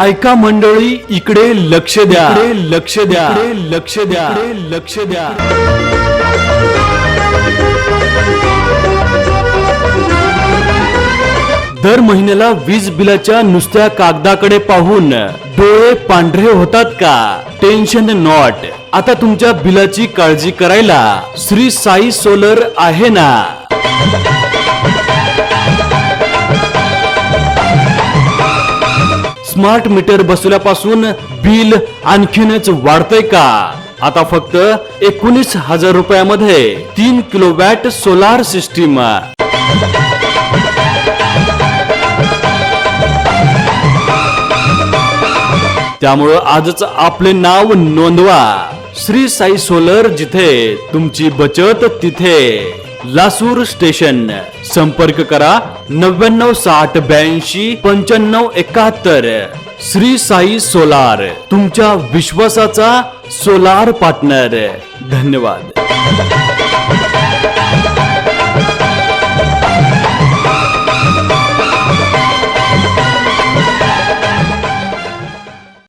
ऐका मंडळी इकडे लक्ष द्या. इकडे लक्ष द्या. इकडे लक्ष द्या. इकडे लक्ष द्या. दर महिन्याला वीज बिलाच्या नुसत्या कागदाकडे पाहून डोळे पांढरे होतात का? टेन्शन नॉट आता तुमच्या बिलाची काळजी करायला श्री साई सोलर आहे ना? स्मार्ट मीटर बसवल्यापासून बिल आणखीनच वाढतंय का? आता फक्त एकोणीस हजार रुपयामध्ये तीन किलो वॅट सोलार सिस्टीम. त्यामुळं आजच आपले नाव नोंदवा. श्री साई सोलर जिथे तुमची बचत तिथे. लासूर स्टेशन. संपर्क करा नव्याण्णव साठ ब्याऐंशी पंच्याण्णव एकाहत्तर. श्री साई सोलार तुमच्या विश्वासाचा सोलार पार्टनर. धन्यवाद.